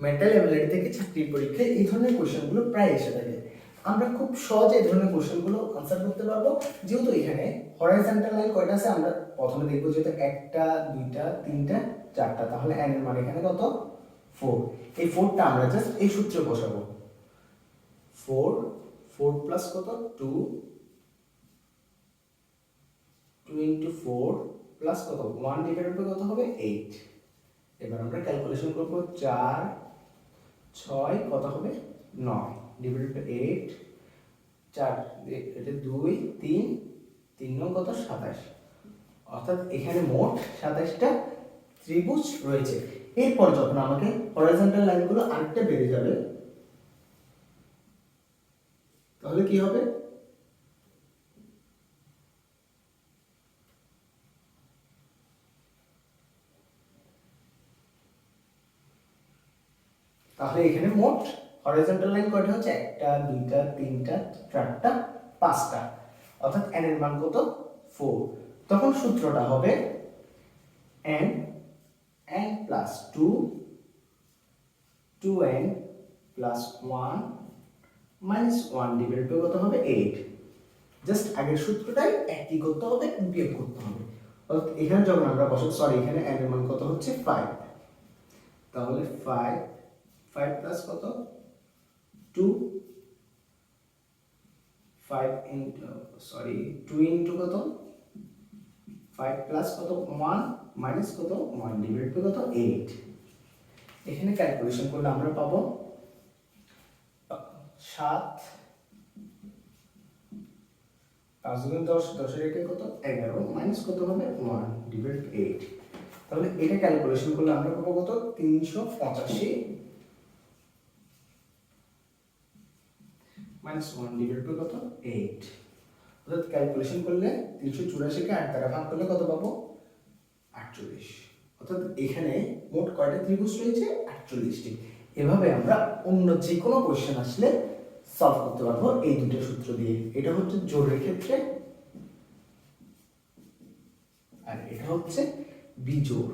Mental ability থেকে চাকরির পরীক্ষায় এই ধরনের কোশ্চেনগুলো প্রায় এসে থাকে। আমরা খুব সহজে এই ধরনের কোশ্চেনগুলো আনসার করতে পারব। যেহেতু এখানে হরাইজন্টাল লাইন কয়টা আছে? আমরা প্রথমে দেখব যেহেতু একটা, দুইটা, তিনটা, চারটা। তাহলে এন এর মান এখানে কত? ফোর এই ফোরটা আমরা জাস্ট এই সূত্রে বসাবো। ফোর ফোর প্লাস কত? Two two into four plus কত? ওয়ান ডিভাইডেড বাই কত হবে? এইট এবার আমরা ক্যালকুলেশন করব চার, ছয়, কত হবে? নয়। ডিভাইডেড বাই এইট চার, এটা দুই, তিন তিন নং কত? সাতাশ। অর্থাৎ এখানে মোট সাতাশটা ত্রিভুজ রয়েছে। এরপর যখন আমাকে হরাইজন্টাল লাইনগুলো আরেকটা বেড়ে যাবে, তাহলে কি হবে? তাহলে এখানে মোট হরাইজন্টাল লাইন কয়টা হচ্ছে? একটা, দুইটা, তিনটা, চারটা, পাঁচটা। অর্থাৎ n এর মান কত? ফোর তখন সূত্রটা হবে n n plus two two n plus one minus one divide by কত হবে? এইট জাস্ট আগের সূত্রটাই একই করতে হবে, বিয়োগ করতে হবে। অর্থাৎ এখানে যখন আমরা বসাবো সরি এখানে n এর মান কত হচ্ছে? ফাইভ তাহলে ফাইভ ফাইভ প্লাস কত? Two five into sorry two into কত? ফাইভ প্লাস কত? ওয়ান মাইনাস কত? ওয়ান ডিভাইড বাই কত? এইট এখানে ক্যালকুলেশন করলে আমরা পাবো, সাত পাঁচ গুণ দশ, দশের একে কত? এগারো মাইনাস কত হবে? ওয়ান ডিভাইড এইট তাহলে এটা ক্যালকুলেশন করলে আমরা পাবো কত? তিনশো পঁচাশি মাইনাস ওয়ান ডিভাইড বাই কত? এইট অর্থাৎ ক্যালকুলেশন করলে তিনশো চুরাশিকে আট দ্বারা ভাগ করলে কত পাবো? আটচল্লিশ। অর্থাৎ এখানে মোট কয়টা ত্রিভুজ রয়েছে? আটচল্লিশটি। এভাবে আমরা অন্য যে কোনো কোয়েশ্চেন আসলে সলভ করতে পারব এই দুটো সূত্র দিয়ে। এটা হচ্ছে জোরের ক্ষেত্রে আর এটা হচ্ছে বিজোড়।